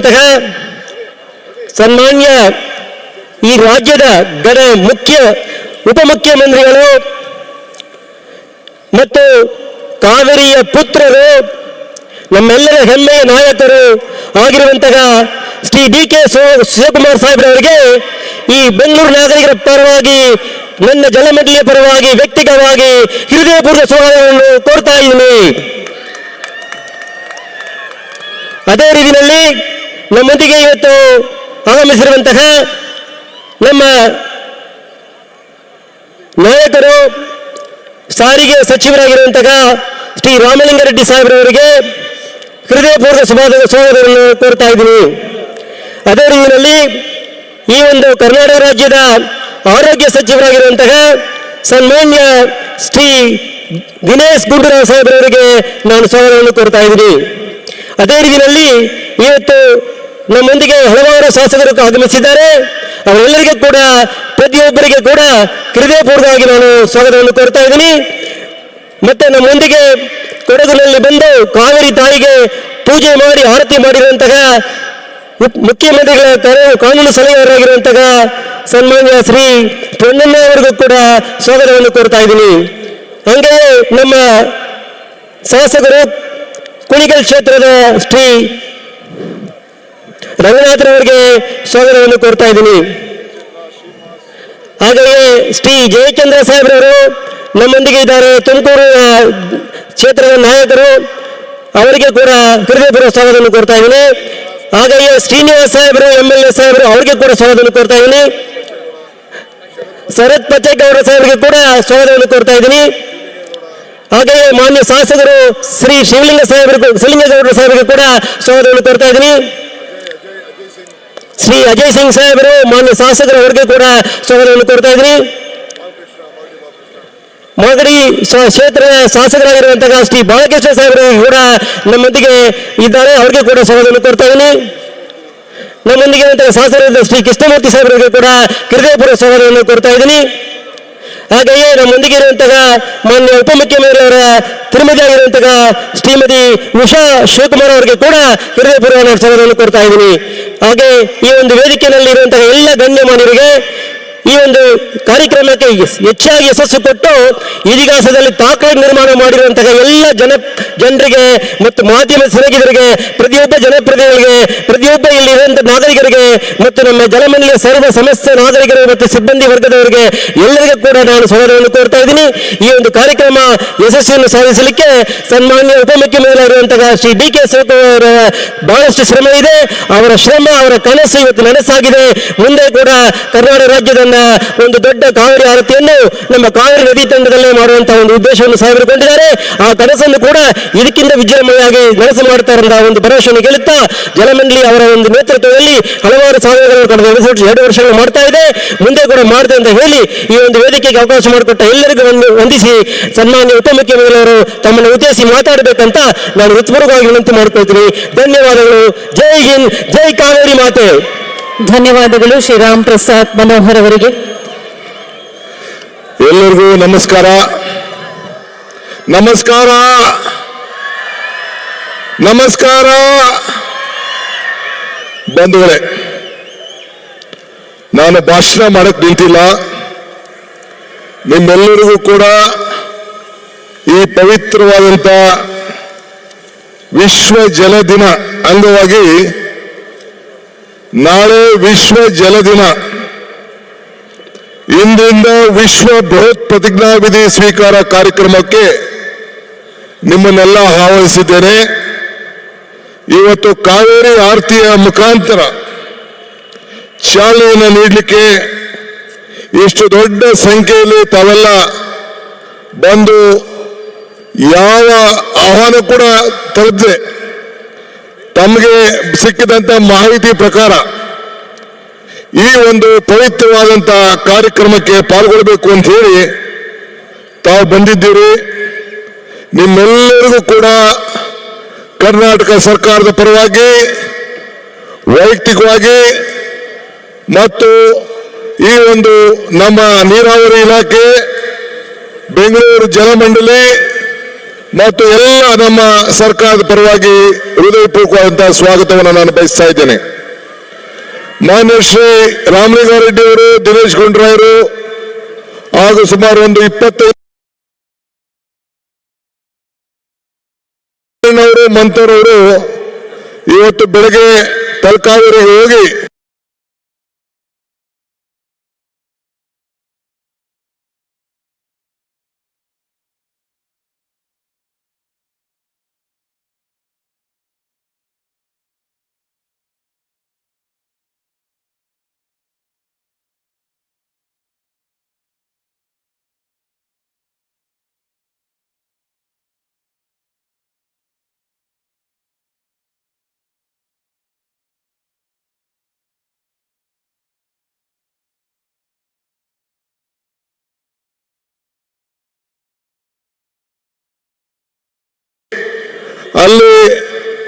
ಆಗಿರುವಂತಹ ಸನ್ಮಾನ್ಯ ಈ ರಾಜ್ಯದ ಗಣ ಮುಖ್ಯ ಉಪಮುಖ್ಯಮಂತ್ರಿಗಳು ಮತ್ತು ಕಾವೇರಿಯ ಪುತ್ರರು, ನಮ್ಮೆಲ್ಲರ ಹೆಮ್ಮೆಯ ನಾಯಕರು ಆಗಿರುವಂತಹ ಶ್ರೀ ಡಿ ಕೆ ಶಿವಕುಮಾರ್ ಸಾಹೇಬ್ರವರಿಗೆ ಈ ಬೆಂಗಳೂರು ನಾಗರಿಕರ ಪರವಾಗಿ, ನನ್ನ ಜಲಮಂಡಳಿಯ ಪರವಾಗಿ ವ್ಯಕ್ತಿಗತವಾಗಿ ಹೃದಯಪೂರ್ವ ಸ್ವಾಗತವನ್ನು ಕೋರ್ತಾ ಇದ್ದೀನಿ. ಅದೇ ರೀತಿಯಲ್ಲಿ ನಮ್ಮೊಂದಿಗೆ ಇವತ್ತು ಆಗಮಿಸಿರುವಂತಹ ನಮ್ಮ ನಾಯಕರು, ಸಾರಿಗೆ ಸಚಿವರಾಗಿರುವಂತಹ ಶ್ರೀ ರಾಮಲಿಂಗಾರೆಡ್ಡಿ ಸಾಹೇಬ್ರವರಿಗೆ ಹೃದಯಪೂರ್ವ ಸ್ವಾಗತ ಸ್ವಾಗತವನ್ನು ಕೋರ್ತಾ ಇದ್ದೀನಿ. ಅದೇ ರೀತಿಯಲ್ಲಿ ಈ ಒಂದು ಕರ್ನಾಟಕ ರಾಜ್ಯದ ಆರೋಗ್ಯ ಸಚಿವರಾಗಿರುವಂತಹ ಸನ್ಮಾನ್ಯ ಶ್ರೀ ದಿನೇಶ್ ಗುಂಡೂರಾವ್ ಸಾಹೇಬ್ರವರಿಗೆ ನಾನು ಸ್ವಾಗತವನ್ನು ಕೋರ್ತಾ ಇದ್ದೀನಿ. ಅದೇ ರೀತಿಯಲ್ಲಿ ಇವತ್ತು ನಮ್ಮೊಂದಿಗೆ ಹಲವಾರು ಶಾಸಕರು ಆಗಮಿಸಿದ್ದಾರೆ. ಅವರೆಲ್ಲರಿಗೂ ಕೂಡ, ಪ್ರತಿಯೊಬ್ಬರಿಗೆ ಕೂಡ ಹೃದಯಪೂರ್ವಕವಾಗಿ ನಾನು ಸ್ವಾಗತವನ್ನು ಕೋರ್ತಾ ಇದ್ದೀನಿ. ಮತ್ತೆ ನಮ್ಮೊಂದಿಗೆ ಕೊಡಗಿನಲ್ಲಿ ಬಂದು ಕಾವೇರಿ ತಾಯಿಗೆ ಪೂಜೆ ಮಾಡಿ, ಆರತಿ ಮಾಡಿರುವಂತಹ ಮುಖ್ಯಮಂತ್ರಿಗಳ ಕಾನೂನು ಸಲಹೆಯವರಾಗಿರುವಂತಹ ಸನ್ಮಾನ್ಯ ಶ್ರೀ ಪೊನ್ನಣ್ಣ ಅವರಿಗೂ ಕೂಡ ಸ್ವಾಗತವನ್ನು ಕೋರ್ತಾ ಇದ್ದೀನಿ. ಹಂಗೆ ನಮ್ಮ ಶಾಸಕರು ಕುಣಿಗಲ್ ಕ್ಷೇತ್ರದ ಶ್ರೀ ರಂಗನಾಥರವರಿಗೆ ಸ್ವಾಗತವನ್ನು ಕೋರ್ತಾ ಇದ್ದೀನಿ. ಹಾಗೆಯೇ ಶ್ರೀ ಜಯಚಂದ್ರ ಸಾಹೇಬ್ರವರು ನಮ್ಮೊಂದಿಗೆ ಇದ್ದಾರೆ. ತುಮಕೂರು ಕ್ಷೇತ್ರದ ನಾಯಕರು, ಅವರಿಗೆ ಕೂಡ ಹೃದಯಪೂರ್ವ ಸ್ವಾಗತವನ್ನು ಕೋರ್ತಾ ಇದ್ದೀನಿ. ಹಾಗೆಯೇ ಶ್ರೀನಿವಾಸ್ ಸಾಹೇಬರು ಎಂ ಎಲ್ ಎ ಸಾಹೇಬರು, ಅವರಿಗೆ ಕೂಡ ಸ್ವಾಗತವನ್ನು ಕೋರ್ತಾ ಇದ್ದೀನಿ. ಶರತ್ ಪಚ್ಚೇಗೌಡ ಸಾಹೇಬರಿಗೆ ಕೂಡ ಸ್ವಾಗತವನ್ನು ಕೋರ್ತಾ ಇದ್ದೀನಿ. ಹಾಗೆಯೇ ಮಾನ್ಯ ಶಾಸಕರು ಶ್ರೀ ಶಿವಲಿಂಗ ಸಾಹೇಬರಿಗೂ, ಶಿವಲಿಂಗೇಗೌಡರ ಸಾಹೇಬರಿಗೆ ಕೂಡ ಸ್ವಾಗತವನ್ನು ಕೋರ್ತಾ ಇದ್ದೀನಿ. ಶ್ರೀ ಅಜಯ್ ಸಿಂಗ್ ಸಾಹೇಬರು, ಮಾನ್ಯ ಶಾಸಕರ ಅವರಿಗೆ ಕೂಡ ಸ್ವಾಗತವನ್ನು ತೋರ್ತಾ ಇದ್ರಿ ಮಾಗಡಿ ಕ್ಷೇತ್ರ ಕ್ಷೇತ್ರದ ಶಾಸಕರಾಗಿರುವಂತಹ ಶ್ರೀ ಬಾಲಕೃಷ್ಣ ಸಾಹೇಬರು ಕೂಡ ನಮ್ಮೊಂದಿಗೆ ಇದ್ದಾರೆ, ಅವರಿಗೆ ಕೂಡ ಸ್ವಾಗತವನ್ನು ತೋರ್ತಾ ಇದ್ದೀನಿ. ನಮ್ಮೊಂದಿಗೆ ಇರುವಂತಹ ಶಾಸಕರಾದ ಶ್ರೀ ಕೃಷ್ಣಮೂರ್ತಿ ಸಾಹೇಬರಿಗೆ ಕೂಡ ಹೃದಯಪೂರ್ವಕ ಸ್ವಾಗತವನ್ನು ಕೊಡ್ತಾ ಇದ್ದೀನಿ. ಹಾಗೆಯೇ ನಮ್ಮೊಂದಿಗೆ ಇರುವಂತಹ ಮಾನ್ಯ ಉಪಮುಖ್ಯಮಂತ್ರಿಯವರ ತಿರುಮತಿ ಆಗಿರುವಂತಹ ಶ್ರೀಮತಿ ಉಷಾ ಶಿವಕುಮಾರ್ ಅವರಿಗೆ ಕೂಡ ಹೃದಯಪೂರ್ವಕ ಸ್ವಾಗತವನ್ನು ಕೊಡ್ತಾ ಇದ್ದೀನಿ. ಹಾಗೆ ಈ ಒಂದು ವೇದಿಕೆಯಲ್ಲಿ ಇರುವಂತಹ ಎಲ್ಲ ಗಣ್ಯಮಾನ್ಯರಿಗೆ ಈ ಒಂದು ಕಾರ್ಯಕ್ರಮಕ್ಕೆ ಹೆಚ್ಚಾಗಿ ಯಶಸ್ಸು ಕೊಟ್ಟು ಇತಿಹಾಸದಲ್ಲಿ ದಾಖಲೆ ನಿರ್ಮಾಣ ಮಾಡಿರುವಂತಹ ಎಲ್ಲ ಜನ ಜನರಿಗೆ ಮತ್ತು ಮಾಧ್ಯಮ ಸ್ನೇಹಿತರಿಗೆ ಪ್ರತಿಯೊಬ್ಬ ಜನಪ್ರತಿನಿಧಿಗಳಿಗೆ, ಪ್ರತಿಯೊಬ್ಬ ಇಲ್ಲಿ ಇರುವಂತಹ ನಾಗರಿಕರಿಗೆ ಮತ್ತು ನಮ್ಮ ಜಲಮಂಡಳಿಯ ಸರ್ವ ಸಮಸ್ತ ನಾಗರಿಕರು ಮತ್ತು ಸಿಬ್ಬಂದಿ ವರ್ಗದವರಿಗೆ ಎಲ್ಲರಿಗೂ ಕೂಡ ನಾನು ಸ್ವಾಗತವನ್ನು ಕೋರ್ತಾ ಇದ್ದೀನಿ. ಈ ಒಂದು ಕಾರ್ಯಕ್ರಮ ಯಶಸ್ವಿಯನ್ನು ಸಾಧಿಸಲಿಕ್ಕೆ ಸನ್ಮಾನ್ಯ ಉಪಮುಖ್ಯಮಂತ್ರಿಯಾಗಿರುವಂತಹ ಶ್ರೀ ಡಿ ಕೆ ಅವರ ಬಹಳಷ್ಟು ಶ್ರಮ ಇದೆ ಅವರ ಶ್ರಮ, ಅವರ ಕನಸು ಇವತ್ತು ನನಸಾಗಿದೆ. ಮುಂದೆ ಕೂಡ ಕರ್ನಾಟಕ ಒಂದು ದೊಡ್ಡ ಕಾವೇರಿ ಆರತಿಯನ್ನು ನಮ್ಮ ಕಾವೇರಿ ನದಿ ತಂಡದಲ್ಲೇ ಮಾಡುವಂತಹ ಒಂದು ಉದ್ದೇಶವನ್ನು ಸಾವಿರಕೊಂಡಿದ್ದಾರೆ. ಆ ಕನಸನ್ನು ಕೂಡ ಇದಕ್ಕಿಂತ ವಿಜೃಂಭಣೆಯಾಗಿ ನನಸು ಮಾಡ್ತಾರೆ ಅಂತ ಒಂದು ಭರವಸೆಯನ್ನು ಕೇಳುತ್ತಾ ಜಲಮಂಡಳಿ ಅವರ ಒಂದು ನೇತೃತ್ವದಲ್ಲಿ ಹಲವಾರು ಸಾಧನೆಗಳನ್ನು ಕಳೆದ ಎರಡು ವರ್ಷ- ಎರಡು ವರ್ಷಗಳು ಮಾಡ್ತಾ ಇದೆ. ಮುಂದೆ ಕೂಡ ಮಾಡಿದೆ ಅಂತ ಹೇಳಿ ಈ ಒಂದು ವೇದಿಕೆಗೆ ಅವಕಾಶ ಮಾಡಿಕೊಟ್ಟ ಎಲ್ಲರಿಗೂ ವಂದಿಸಿ ಸನ್ಮಾನ್ಯ ಉಪಮುಖ್ಯಮಂತ್ರಿಯವರು ತಮ್ಮನ್ನು ಉದ್ದೇಶಿಸಿ ಮಾತಾಡಬೇಕಂತ ನಾನು ಹೃತ್ಪೂರ್ವಕವಾಗಿ ವಿನಂತಿ ಮಾಡ್ಕೊಳ್ತೀನಿ. ಧನ್ಯವಾದಗಳು. ಜೈ ಹಿಂದ್, ಜೈ ಕಾವೇರಿ ಮಾತೆ. ಧನ್ಯವಾದಗಳು ಶ್ರೀರಾಮ್ ಪ್ರಸಾದ್ ಮನೋಹರ್ ಅವರಿಗೆ. ಎಲ್ಲರಿಗೂ ನಮಸ್ಕಾರ. ನಮಸ್ಕಾರ. ನಮಸ್ಕಾರ. ಬಂಧುಗಳೇ, ನಾನು ಭಾಷಣ ಮಾಡಕ್ ನಿಂತಿಲ್ಲ. ನಿಮ್ಮೆಲ್ಲರಿಗೂ ಕೂಡ ಈ ಪವಿತ್ರವಾದಂತ ವಿಶ್ವ ಜಲ ದಿನ ಅಂಗವಾಗಿ ನಾಳೆ ವಿಶ್ವ ಜಲ ದಿನ. ಇಂದಿಂದ ವಿಶ್ವ ಬೃಹತ್ ಪ್ರತಿಜ್ಞಾವಿಧಿ ಸ್ವೀಕಾರ ಕಾರ್ಯಕ್ರಮಕ್ಕೆ ನಿಮ್ಮನ್ನೆಲ್ಲ ಆಹ್ವಾನಿಸಿದ್ದೇನೆ. ಇವತ್ತು ಕಾವೇರಿ ಆರತಿಯ ಮುಖಾಂತರ ಚಾಲನೆಯನ್ನು ನೀಡಲಿಕ್ಕೆ ಇಷ್ಟು ದೊಡ್ಡ ಸಂಖ್ಯೆಯಲ್ಲಿ ತಾವೆಲ್ಲ ಬಂದು ಯಾವ ಆಹ್ವಾನ ಕೂಡ ತಲುಪದೆ. ತಮಗೆ ಸಿಕ್ಕಿದಂತ ಮಾಹಿತಿ ಪ್ರಕಾರ ಈ ಒಂದು ಪವಿತ್ರವಾದಂತ ಕಾರ್ಯಕ್ರಮಕ್ಕೆ ಪಾಲ್ಗೊಳ್ಬೇಕು ಅಂತ ಹೇಳಿ ತಾವು ಬಂದಿದ್ದೀರಿ. ನಿಮ್ಮೆಲ್ಲರಿಗೂ ಕೂಡ ಕರ್ನಾಟಕ ಸರ್ಕಾರದ ಪರವಾಗಿ, ವೈಯಕ್ತಿಕವಾಗಿ ಮತ್ತು ಈ ಒಂದು ನಮ್ಮ ನೀರಾವರಿ ಇಲಾಖೆ, ಬೆಂಗಳೂರು ಜಲಮಂಡಳಿ ಮತ್ತು ಎಲ್ಲ ನಮ್ಮ ಸರ್ಕಾರದ ಪರವಾಗಿ ಹೃದಯಪೂರ್ವಕವಾದಂತಹ ಸ್ವಾಗತವನ್ನು ನಾನು ಬಯಸ್ತಾ ಇದ್ದೇನೆ. ಮಾನ್ಯ ಶ್ರೀ ರಾಮಲಿಂಗಾರೆಡ್ಡಿ ಅವರು, ದಿನೇಶ್ ಗುಂಡ್ರಾಯರು ಹಾಗೂ ಸುಮಾರು ಒಂದು ಇಪ್ಪತ್ತೈದು ಮಂತ್ರವರು ಇವತ್ತು ಬೆಳಗ್ಗೆ ತಲಕಾವೇರಿಗೆ ಹೋಗಿ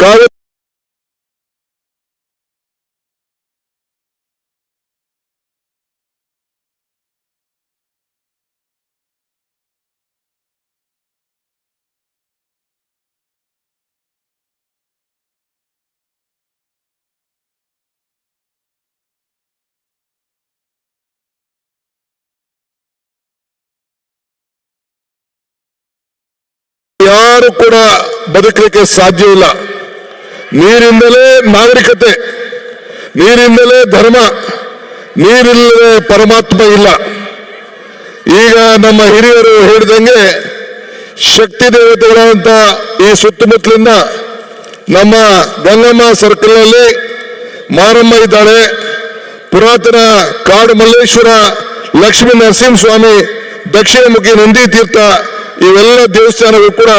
ಕಾವೇರಿ ಯಾರು ಕೂಡ ಬದುಕಲಿಕ್ಕೆ ಸಾಧ್ಯವಿಲ್ಲ. ನೀರಿಂದಲೇ ನಾಗರಿಕತೆ, ನೀರಿಂದಲೇ ಧರ್ಮ, ನೀರಿಲ್ಲದೆ ಪರಮಾತ್ಮ ಇಲ್ಲ. ಈಗ ನಮ್ಮ ಹಿರಿಯರು ಹೇಳಿದಂಗೆ ಶಕ್ತಿ ದೇವತೆಗಳಂತ ಈ ಸುತ್ತಮುತ್ತಲಿಂದ ನಮ್ಮ ಗಂಗಮ್ಮ ಸರ್ಕಲ್ನಲ್ಲಿ ಮಾರಮ್ಮ ಇದ್ದಾಳೆ. ಪುರಾತನ ಕಾಡು ಮಲ್ಲೇಶ್ವರ ಲಕ್ಷ್ಮೀ ನರಸಿಂಹಸ್ವಾಮಿ, ದಕ್ಷಿಣಮುಖಿ ನಂದಿ ತೀರ್ಥ ಇವೆಲ್ಲ ದೇವಸ್ಥಾನಗಳು ಕೂಡ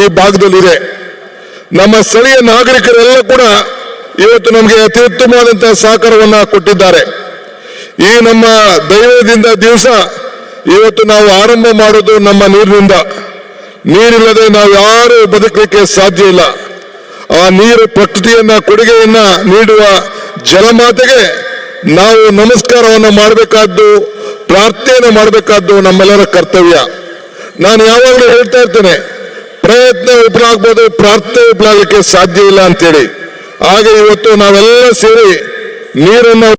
ಈ ಭಾಗದಲ್ಲಿದೆ. ನಮ್ಮ ಸ್ಥಳೀಯ ನಾಗರಿಕರೆಲ್ಲ ಕೂಡ ಇವತ್ತು ನಮಗೆ ಅತಿ ಉತ್ತಮವಾದಂತಹ ಸಹಕಾರವನ್ನ ಕೊಟ್ಟಿದ್ದಾರೆ. ಈ ನಮ್ಮ ದೈವದಿಂದ ದಿವಸ ಇವತ್ತು ನಾವು ಆರಂಭ ಮಾಡೋದು ನಮ್ಮ ನೀರಿನಿಂದ. ನೀರಿಲ್ಲದೆ ನಾವು ಯಾರು ಬದುಕಲಿಕ್ಕೆ ಸಾಧ್ಯ ಇಲ್ಲ. ಆ ನೀರು ಪ್ರಕೃತಿಯನ್ನ, ಕೊಡುಗೆಯನ್ನ ನೀಡುವ ಜಲಮಾತೆಗೆ ನಾವು ನಮಸ್ಕಾರವನ್ನು ಮಾಡಬೇಕಾದ್ದು, ಪ್ರಾರ್ಥನೆಯನ್ನು ಮಾಡಬೇಕಾದ್ದು ನಮ್ಮೆಲ್ಲರ ಕರ್ತವ್ಯ. ನಾನು ಯಾವಾಗಲೂ ಹೇಳ್ತಾ ಇರ್ತೇನೆ ಪ್ರಯತ್ನ ವಿಫಲ ಆಗ್ಬೋದು ಪ್ರಾರ್ಥನೆ ವಿಫಲ ಆಗ್ಲಿಕ್ಕೆ ಸಾಧ್ಯ ಇಲ್ಲ ಅಂತೇಳಿ. ಹಾಗೆ ಇವತ್ತು ನಾವೆಲ್ಲ ಸೇರಿ ನೀರನ್ನು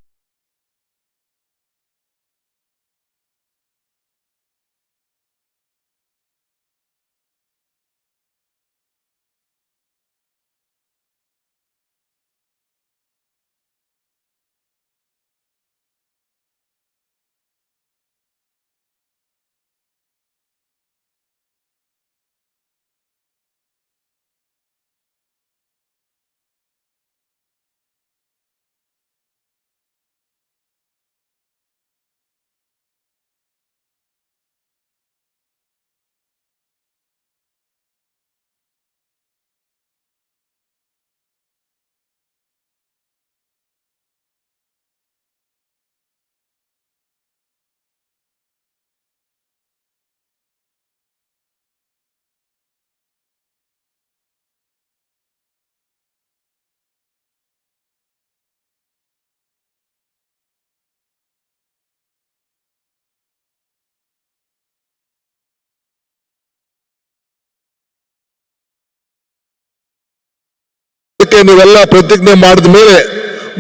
ನೀವೆಲ್ಲ ಪ್ರತಿಜ್ಞೆ ಮಾಡಿದ ಮೇಲೆ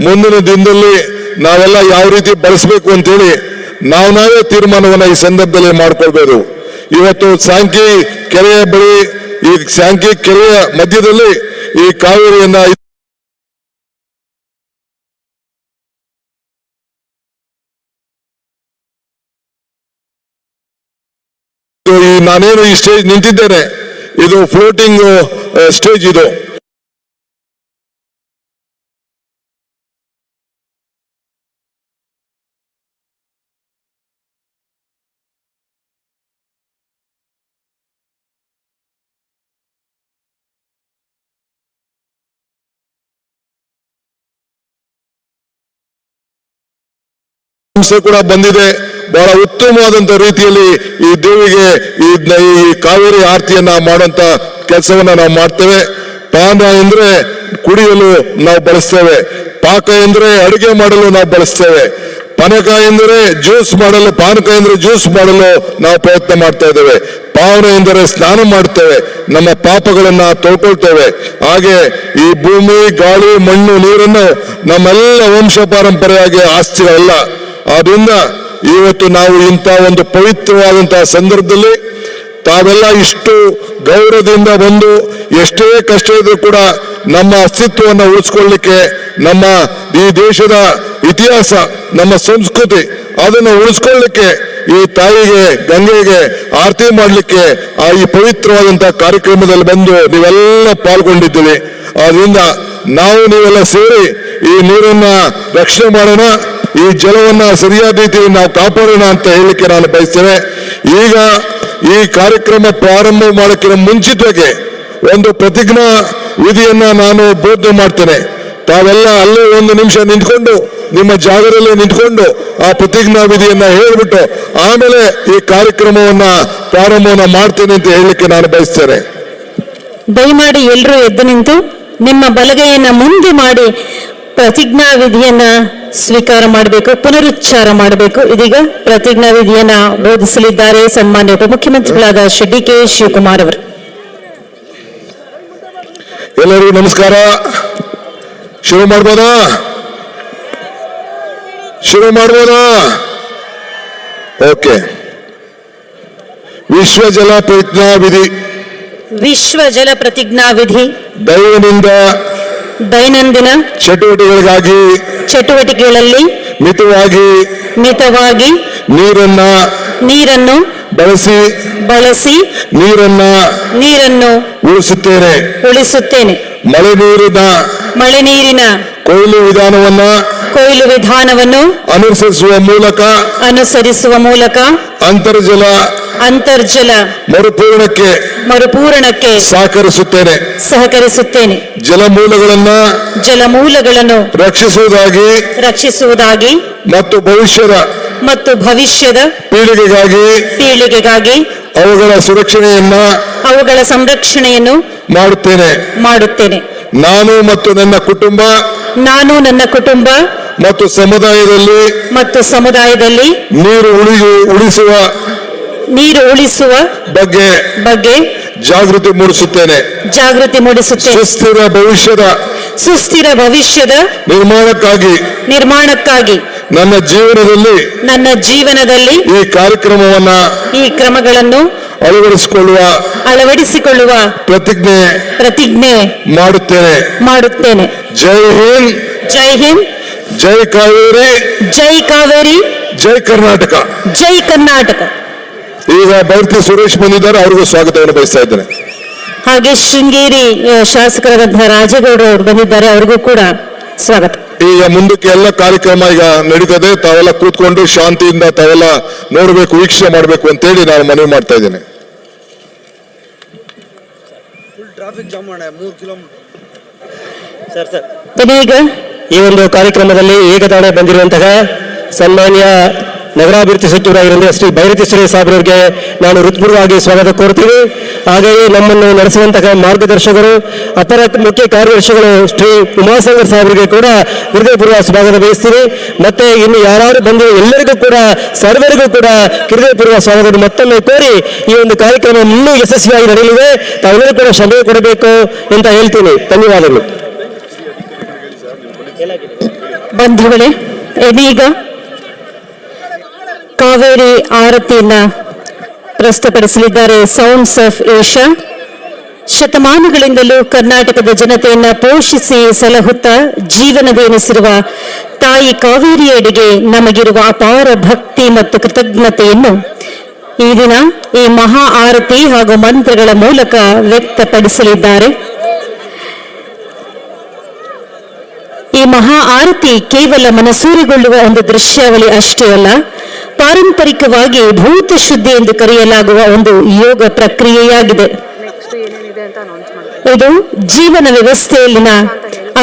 ಮುಂದಿನ ದಿನದಲ್ಲಿ ನಾವೆಲ್ಲ ಯಾವ ರೀತಿ ಬಳಸಬೇಕು ಅಂತೇಳಿ ನಾವು ನಾವೇ ತೀರ್ಮಾನವನ್ನ ಈ ಸಂದರ್ಭದಲ್ಲಿ ಮಾಡ್ಕೊಳ್ಬೇಕು ಇವತ್ತು ಸಾಂಕಿ ಕೆರೆಯ ಬಳಿ, ಈ ಸಾಂಕಿ ಕೆರೆಯ ಮಧ್ಯದಲ್ಲಿ ಈ ಕಾವೇರಿಯನ್ನ ನಾನೇನು ಈ ಸ್ಟೇಜ್ ನಿಂತಿದ್ದೇನೆ. ಇದು ಫ್ಲೋಟಿಂಗ್ ಸ್ಟೇಜ್ ಇದು. ಸಂಸ್ಥೆ ಕೂಡ ಬಂದಿದೆ. ಬಹಳ ಉತ್ತಮವಾದಂತ ರೀತಿಯಲ್ಲಿ ಈ ದೇವಿಗೆ ಈ ಈ ಕಾವೇರಿ ಆರತಿಯನ್ನ ಮಾಡುವಂತ ಕೆಲಸವನ್ನ ನಾವು ಮಾಡ್ತೇವೆ. ಪಾನ ಎಂದ್ರೆ ಕುಡಿಯಲು ನಾವು ಬಳಸ್ತೇವೆ. ಪಾಕ ಎಂದ್ರೆ ಅಡುಗೆ ಮಾಡಲು ನಾವು ಬಳಸ್ತೇವೆ. ಪಾನಕ ಎಂದರೆ ಜ್ಯೂಸ್ ಮಾಡಲು, ಪಾನಕ ಎಂದರೆ ಜ್ಯೂಸ್ ಮಾಡಲು ನಾವು ಪ್ರಯತ್ನ ಮಾಡ್ತಾ ಇದ್ದೇವೆ. ಪಾವನ ಎಂದರೆ ಸ್ನಾನ ಮಾಡ್ತೇವೆ. ನಮ್ಮ ಪಾಪಗಳನ್ನ ತೊಳ್ಕೊಳ್ತೇವೆ. ಹಾಗೆ ಈ ಭೂಮಿ, ಗಾಳಿ, ಮಣ್ಣು, ನೀರನ್ನು ನಮ್ಮೆಲ್ಲ ವಂಶ ಪಾರಂಪರೆಯಾಗಿ ಆಸ್ತಿಗಳಲ್ಲ. ಆದ್ರಿಂದ ಇವತ್ತು ನಾವು ಇಂಥ ಒಂದು ಪವಿತ್ರವಾದಂತಹ ಸಂದರ್ಭದಲ್ಲಿ ತಾವೆಲ್ಲ ಇಷ್ಟು ಗೌರವದಿಂದ ಬಂದು ಎಷ್ಟೇ ಕಷ್ಟ ಇದ್ರೂ ಕೂಡ ನಮ್ಮ ಅಸ್ತಿತ್ವವನ್ನು ಉಳಿಸ್ಕೊಳ್ಳಿಕ್ಕೆ ನಮ್ಮ ಈ ದೇಶದ ಇತಿಹಾಸ, ನಮ್ಮ ಸಂಸ್ಕೃತಿ ಅದನ್ನು ಉಳಿಸ್ಕೊಳ್ಳಿಕ್ಕೆ ಈ ತಾಯಿಗೆ, ಗಂಗೆಗೆ ಆರತಿ ಮಾಡಲಿಕ್ಕೆ ಆ ಈ ಪವಿತ್ರವಾದಂತಹ ಕಾರ್ಯಕ್ರಮದಲ್ಲಿ ಬಂದು ನೀವೆಲ್ಲ ಪಾಲ್ಗೊಂಡಿದ್ದೀವಿ ಆದ್ರಿಂದ ನಾವು ನೀವೆಲ್ಲ ಸೇರಿ ಈ ನೀರನ್ನ ರಕ್ಷಣೆ ಮಾಡೋಣ. ಈ ಜಲವನ್ನ ಸರಿಯಾದ ರೀತಿಯಲ್ಲಿ ನಾವು ಕಾಪಾಡೋಣ ಅಂತ ಹೇಳಲಿಕ್ಕೆ ನಾನು ಬಯಸ್ತೇನೆ. ಈಗ ಈ ಕಾರ್ಯಕ್ರಮ ಪ್ರಾರಂಭ ಮಾಡೋಕ್ಕಿಂತ ಮುಂಚಿತವಾಗಿ ಒಂದು ಪ್ರತಿಜ್ಞಾ ವಿಧಿಯನ್ನ ನಾನು ಬೋಧನೆ ಮಾಡ್ತೇನೆ. ತಾವೆಲ್ಲ ಅಲ್ಲೇ ಒಂದು ನಿಮಿಷ ನಿಂತ್ಕೊಂಡು, ನಿಮ್ಮ ಜಾಗದಲ್ಲಿ ನಿಂತ್ಕೊಂಡು ಆ ಪ್ರತಿಜ್ಞಾ ವಿಧಿಯನ್ನ ಹೇಳ್ಬಿಟ್ಟು ಆಮೇಲೆ ಈ ಕಾರ್ಯಕ್ರಮವನ್ನ ಪ್ರಾರಂಭವನ್ನ ಮಾಡ್ತೇನೆ ಅಂತ ಹೇಳಲಿಕ್ಕೆ ನಾನು ಬಯಸ್ತೇನೆ. ದಯಮಾಡಿ ಎಲ್ಲರೂ ಎದ್ದು ನಿಂತು ನಿಮ್ಮ ಬಲಗೈಯನ್ನ ಮುಂದೆ ಮಾಡಿ ಪ್ರತಿಜ್ಞಾ ವಿಧಿಯನ್ನ ಸ್ವೀಕಾರ ಮಾಡಬೇಕು ಪುನರುಚ್ಚಾರ ಮಾಡಬೇಕು. ಇದೀಗ ಪ್ರತಿಜ್ಞಾ ವಿಧಿಯನ್ನ ಬೋಧಿಸಲಿದ್ದಾರೆ ಸನ್ಮಾನ್ಯ ಉಪಮುಖ್ಯಮಂತ್ರಿಗಳಾದ ಶೆಟ್ಟಿ ಕೆ ಶಿವಕುಮಾರ್ ಅವರು. ಎಲ್ಲರಿಗೂ ನಮಸ್ಕಾರ. ಶುರು ಮಾಡ್ಬೋದಾ? ಶುರು ಮಾಡ್ಬೋದಾ? ಓಕೆ. ವಿಶ್ವ ಜಲ ಪ್ರತಿಜ್ಞಾ ವಿಧಿ ವಿಶ್ವ ಜಲ ಪ್ರತಿಜ್ಞಾ ವಿಧಿ ದೈವನಿಂದ ದೈನಂದಿನ ಚಟುವಟಿಕೆಗಳಿಗಾಗಿ ಚಟುವಟಿಕೆಗಳಲ್ಲಿ ಮಿತವಾಗಿ ಮಿತವಾಗಿ ನೀರನ್ನ ನೀರನ್ನು ಬಳಸಿ ಬಳಸಿ ನೀರನ್ನ ನೀರನ್ನು ಉಳಿಸುತ್ತೇನೆ. ಉಳಿಸುತ್ತೇನೆ. ಮಳೆ ನೀರಿನ ಮಳೆ ನೀರಿನ ಕೊಯ್ಲು ವಿಧಾನವನ್ನ ಕೊಯ್ಲು ವಿಧಾನವನ್ನು ಅನುಸರಿಸುವ ಮೂಲಕ ಅನುಸರಿಸುವ ಮೂಲಕ ಅಂತರ್ಜಲ ಅಂತರ್ಜಲ ಮರುಪೂರಣಕ್ಕೆ ಮರುಪೂರಣಕ್ಕೆ ಸಹಕರಿಸುತ್ತೇನೆ. ಸಹಕರಿಸುತ್ತೇನೆ. ಜಲಮೂಲಗಳನ್ನ ಜಲಮೂಲಗಳನ್ನು ರಕ್ಷಿಸುವುದಾಗಿ ರಕ್ಷಿಸುವುದಾಗಿ ಮತ್ತು ಭವಿಷ್ಯದ ಮತ್ತು ಭವಿಷ್ಯದ ಪೀಳಿಗೆಗಾಗಿ ಪೀಳಿಗೆಗಾಗಿ ಅವುಗಳ ಸುರಕ್ಷಣೆಯನ್ನ ಅವುಗಳ ಸಂರಕ್ಷಣೆಯನ್ನು ಮಾಡುತ್ತೇನೆ. ಮಾಡುತ್ತೇನೆ. ನಾನು ಮತ್ತು ನನ್ನ ಕುಟುಂಬ ನಾನು ನನ್ನ ಕುಟುಂಬ ಮತ್ತು ಸಮುದಾಯದಲ್ಲಿ ಮತ್ತು ಸಮುದಾಯದಲ್ಲಿ ನೀರು ಉಳಿಯು ಉಳಿಸುವ ನೀರು ಉಳಿಸುವ ಬಗ್ಗೆ ಬಗ್ಗೆ ಜಾಗೃತಿ ಮೂಡಿಸುತ್ತೇನೆ. ಜಾಗೃತಿ ಮೂಡಿಸುತ್ತೇನೆ. ಸುಸ್ಥಿರ ಭವಿಷ್ಯದ ಸುಸ್ಥಿರ ಭವಿಷ್ಯದ ನಿರ್ಮಾಣಕ್ಕಾಗಿ ನಿರ್ಮಾಣಕ್ಕಾಗಿ ನನ್ನ ಜೀವನದಲ್ಲಿ ನನ್ನ ಜೀವನದಲ್ಲಿ ಈ ಕಾರ್ಯಕ್ರಮವನ್ನ ಈ ಕ್ರಮಗಳನ್ನು ಅಳವಡಿಸಿಕೊಳ್ಳುವ ಅಳವಡಿಸಿಕೊಳ್ಳುವ ಪ್ರತಿಜ್ಞೆ ಪ್ರತಿಜ್ಞೆ ಮಾಡುತ್ತೇನೆ. ಮಾಡುತ್ತೇನೆ. ಜೈ ಹಿಂದ್. ಜೈ ಹಿಂದ್. ಜೈ ಕಾವೇರಿ. ಜೈ ಕಾವೇರಿ. ಜೈ ಕರ್ನಾಟಕ. ಜೈ ಕರ್ನಾಟಕ. ಈಗ ಬೈರ್ತಿ ಸುರೇಶ್ ಬಂದಿದ್ದಾರೆ ಅವ್ರಿಗೂ ಸ್ವಾಗತವನ್ನು ಬಯಸ್ತಾ ಇದ್ದೇನೆ. ಹಾಗೆ ಶೃಂಗೇರಿ ಶಾಸಕರಾದಂತಹ ರಾಜೇಗೌಡರು ಅವರು ಬಂದಿದ್ದಾರೆ ಅವ್ರಿಗೂ ಕೂಡ ಸ್ವಾಗತ. ಈಗ ಮುಂದಕ್ಕೆ ಎಲ್ಲ ಕಾರ್ಯಕ್ರಮ ಈಗ ನಡೀತದೆ ತಾವೆಲ್ಲ ಕೂತ್ಕೊಂಡು ಶಾಂತಿಯಿಂದ ತಾವೆಲ್ಲ ನೋಡಬೇಕು ವೀಕ್ಷಣೆ ಮಾಡಬೇಕು ಅಂತೇಳಿ ನಾನು ಮನವಿ ಮಾಡ್ತಾ ಇದ್ದೇನೆ. ಈಗ. ಈ ಒಂದು ಕಾರ್ಯಕ್ರಮದಲ್ಲಿ ಏಕತಾಣ ಬಂದಿರುವಂತಹ ಸನ್ಮಾನ್ಯ ನಗರಾಭಿವೃದ್ಧಿ ಸಚಿವರಾಗಿರುವ ಶ್ರೀ ಭೈರತಿ ಸಾಬ್ರವರಿಗೆ ನಾನು ಹೃತ್ಪೂರ್ವವಾಗಿ ಸ್ವಾಗತ ಕೋರ್ತೀನಿ. ಹಾಗೆಯೇ ನಮ್ಮನ್ನು ನಡೆಸುವಂತಹ ಮಾರ್ಗದರ್ಶಕರು, ಅಪರ ಮುಖ್ಯ ಕಾರ್ಯದರ್ಶಿಗಳು ಶ್ರೀ ಉಮಾಶಂಕರ್ ಸಾಹೇಬರಿಗೆ ಕೂಡ ಹೃದಯಪೂರ್ವ ಸ್ವಾಗತ ಬಯಸ್ತೀನಿ. ಮತ್ತೆ ಇನ್ನು ಯಾರು ಬಂದು ಎಲ್ಲರಿಗೂ ಕೂಡ, ಸರ್ವರಿಗೂ ಕೂಡ ಹೃದಯಪೂರ್ವ ಸ್ವಾಗತ ಮತ್ತೊಮ್ಮೆ ಕೋರಿ ಈ ಒಂದು ಕಾರ್ಯಕ್ರಮ ಇನ್ನೂ ಯಶಸ್ವಿಯಾಗಿ ನಡೆಯಲಿವೆ ತಾವೆಲ್ಲರೂ ಕೂಡ ಶ್ರಮೆ ಕೊಡಬೇಕು ಅಂತ ಹೇಳ್ತೀನಿ. ಧನ್ಯವಾದಗಳು. ಬಂಧುಗಳೇ, ಇದೀಗ ಕಾವೇರಿ ಆರತಿಯನ್ನ ಪ್ರಸ್ತುತಪಡಿಸಲಿದ್ದಾರೆ ಸೌಂಡ್ಸ್ ಆಫ್ ಏಷ್ಯಾ ಶತಮಾನಗಳಿಂದಲೂ ಕರ್ನಾಟಕದ ಜನತೆಯನ್ನ ಪೋಷಿಸಿ ಸಲಹುತ್ತ ಜೀವನವೆನಿಸಿರುವ ತಾಯಿ ಕಾವೇರಿಯಡೆಗೆ ನಮಗಿರುವ ಅಪಾರ ಭಕ್ತಿ ಮತ್ತು ಕೃತಜ್ಞತೆಯನ್ನು ಈ ದಿನ ಈ ಮಹಾ ಆರತಿ ಹಾಗೂ ಮಂತ್ರಗಳ ಮೂಲಕ ವ್ಯಕ್ತಪಡಿಸಲಿದ್ದಾರೆ. ಈ ಮಹಾ ಆರತಿ ಕೇವಲ ಮನಸೂರೆಗೊಳ್ಳುವ ಒಂದು ದೃಶ್ಯಾವಳಿ ಅಷ್ಟೇ ಅಲ್ಲ ಪಾರಂಪರಿಕವಾಗಿ ಭೂತ ಶುದ್ಧಿ ಎಂದು ಕರೆಯಲಾಗುವ ಒಂದು ಯೋಗ ಪ್ರಕ್ರಿಯೆಯಾಗಿದೆ. ಇದು ಜೀವನ ವ್ಯವಸ್ಥೆಯಲ್ಲಿನ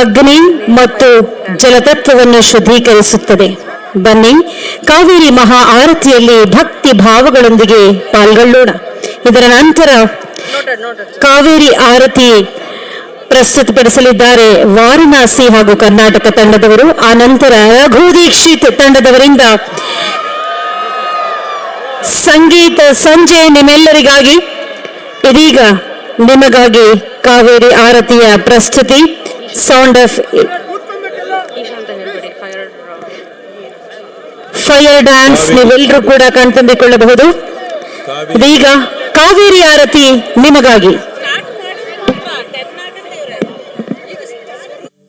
ಅಗ್ನಿ ಮತ್ತು ಜಲತತ್ವವನ್ನು ಶುದ್ಧೀಕರಿಸುತ್ತದೆ. ಬನ್ನಿ, ಕಾವೇರಿ ಮಹಾ ಆರತಿಯಲ್ಲಿ ಭಕ್ತಿ ಭಾವಗಳೊಂದಿಗೆ ಪಾಲ್ಗೊಳ್ಳೋಣ. ಇದರ ನಂತರ ಕಾವೇರಿ ಆರತಿ ಪ್ರಸ್ತುತಪಡಿಸಲಿದ್ದಾರೆ ವಾರಣಾಸಿ ಹಾಗೂ ಕರ್ನಾಟಕ ತಂಡದವರು. ಆ ನಂತರ ರಘು ದೀಕ್ಷಿತ್ ತಂಡದವರಿಂದ ಸಂಗೀತ ಸಂಜೆ ನಿಮ್ಮೆಲ್ಲರಿಗಾಗಿ, ಇದೀಗ ನಿಮಗಾಗಿ ಕಾವೇರಿ ಆರತಿಯ ಪ್ರಸ್ತುತಿ ಸೌಂಡ್ ಆಫ್ ಫೈರ್ ಡ್ಯಾನ್ಸ್ ನೀವೆಲ್ಲರೂ ಕೂಡ ಕಣ್ತುಂಬಿಕೊಳ್ಳಬಹುದು ಇದೀಗ ಕಾವೇರಿ ಆರತಿ ನಿಮಗಾಗಿ.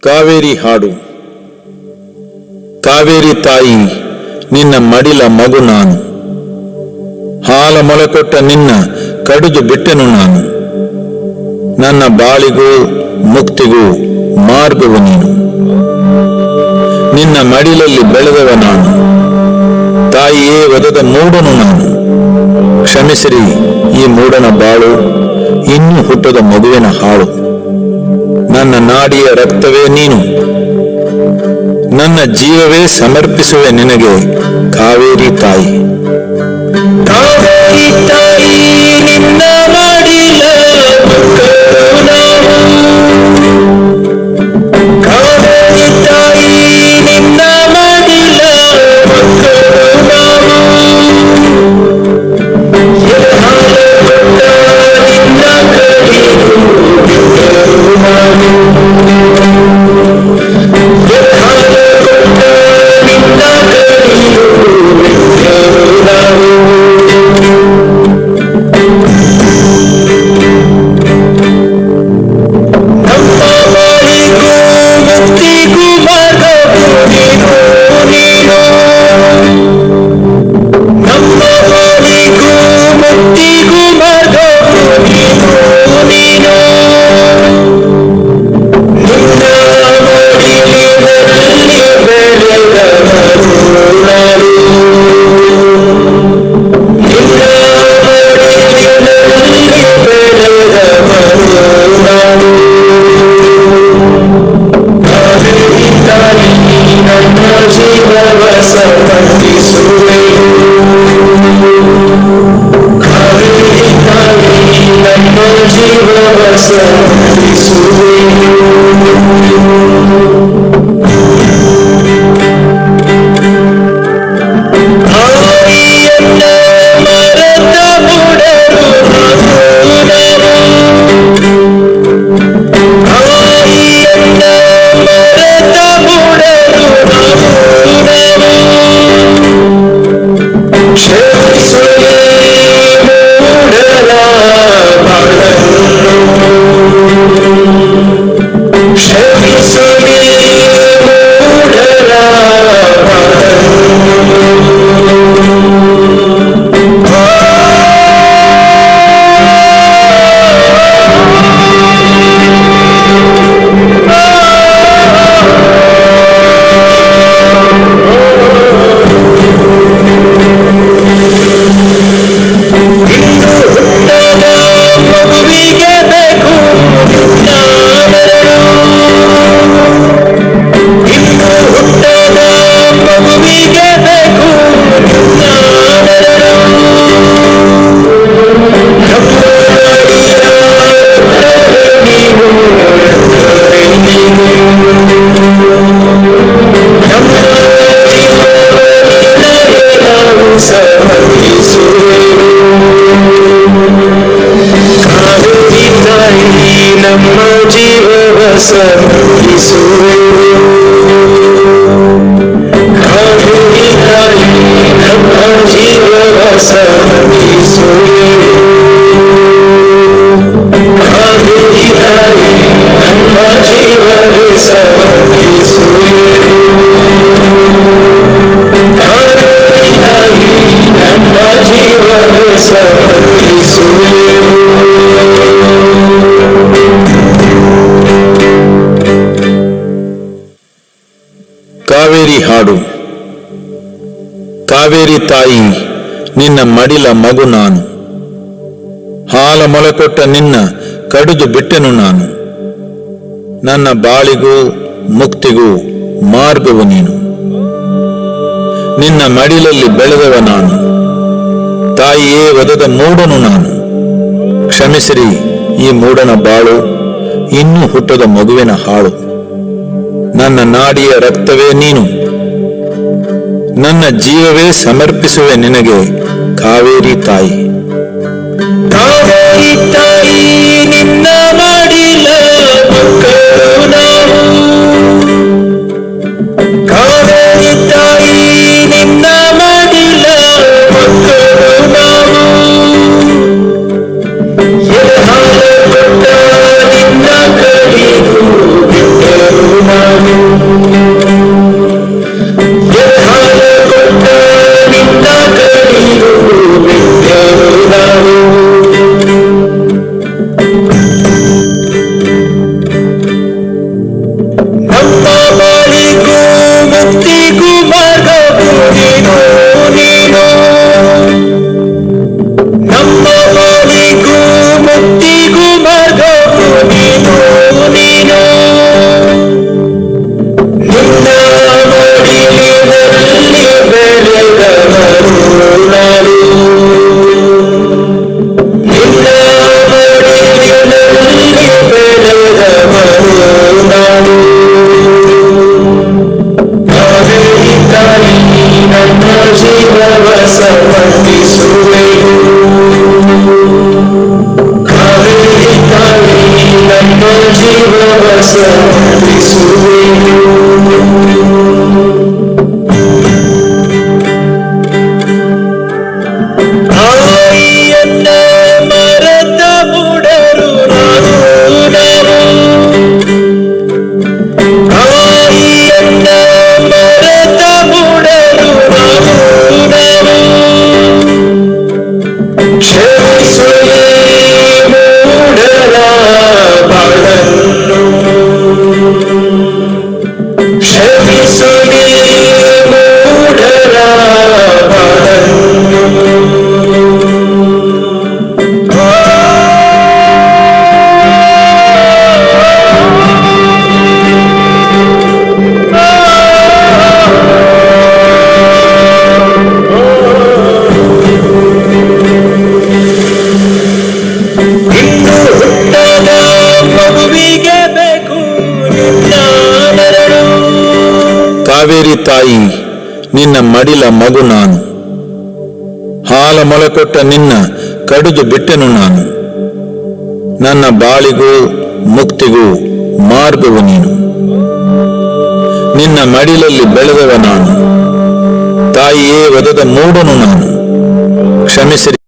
ಕಾವೇರಿ ಹಾಡು, ಕಾವೇರಿ ತಾಯಿ, ನಿನ್ನ ಮಡಿಲ ಮಗು ನಾನು. ಹಾಲ ಮೊಳಕೊಟ್ಟ ನಿನ್ನ ಕಡಿದು ಬಿಟ್ಟೆನು ನಾನು. ನನ್ನ ಬಾಳಿಗೂ ಮುಕ್ತಿಗೂ ಮಾರ್ಗವು ನೀನು. ನಿನ್ನ ಮಡಿಲಲ್ಲಿ ಬೆಳೆದವ ನಾನು. ತಾಯಿಯೇ ಒದದ ಮೂಡನು ನಾನು. ಕ್ಷಮಿಸಿರಿ ಈ ಮೂಡನ ಬಾಳು, ಇನ್ನು ಹುಟ್ಟದ ಮಗುವಿನ ಹಾಳು. ನನ್ನ ನಾಡಿಯ ರಕ್ತವೇ ನೀನು. ನನ್ನ ಜೀವವೇ ಸಮರ್ಪಿಸುವೆ ನಿನಗೆ ಕಾವೇರಿ ತಾಯಿ. ಕಾವೇರಿ ನಮ್ಮ ಕಾವೇರಿ ಹಾಡು. ಕಾವೇರಿ ತಾಯಿ, ನಿನ್ನ ಮಡಿಲ ಮಗು ನಾನು. ಹಾಲ ಮೊಳಕೊಟ್ಟ ನಿನ್ನ ಕಡಿದು ಬಿಟ್ಟೆನು ನಾನು. ನನ್ನ ಬಾಳಿಗೂ ಮುಕ್ತಿಗೂ ಮಾರ್ಗವು ನೀನು. ನಿನ್ನ ಮಡಿಲಲ್ಲಿ ಬೆಳೆದವ ನಾನು. ತಾಯಿಯೇ ಒದದ ಮೂಡನು ನಾನು. ಕ್ಷಮಿಸಿರಿ ಈ ಮೂಡನ ಬಾಳು, ಇನ್ನೂ ಹುಟ್ಟದ ಮಗುವಿನ ಹಾಳು. ನನ್ನ ನಾಡಿಯ ರಕ್ತವೇ ನೀನು. ನನ್ನ ಜೀವವೇ ಸಮರ್ಪಿಸುವೆ ನಿನಗೆ ಕಾವೇರಿ ತಾಯಿ. you. ನಿನ್ನ ಮಡಿಲ ಮಗು ನಾನು. ಹಾಲ ಮೊಳಕೊಟ್ಟ ನಿನ್ನ ಕಡಿದು ಬಿಟ್ಟೆನು ನಾನು. ನನ್ನ ಬಾಳಿಗೂ ಮುಕ್ತಿಗೂ ಮಾರ್ಗವು ನೀನು. ನಿನ್ನ ಮಡಿಲಲ್ಲಿ ಬೆಳೆದವ ನಾನು. ತಾಯಿಯೇ ಒದದ ಮೂಡನು ನಾನು. ಕ್ಷಮಿಸಿರಿ.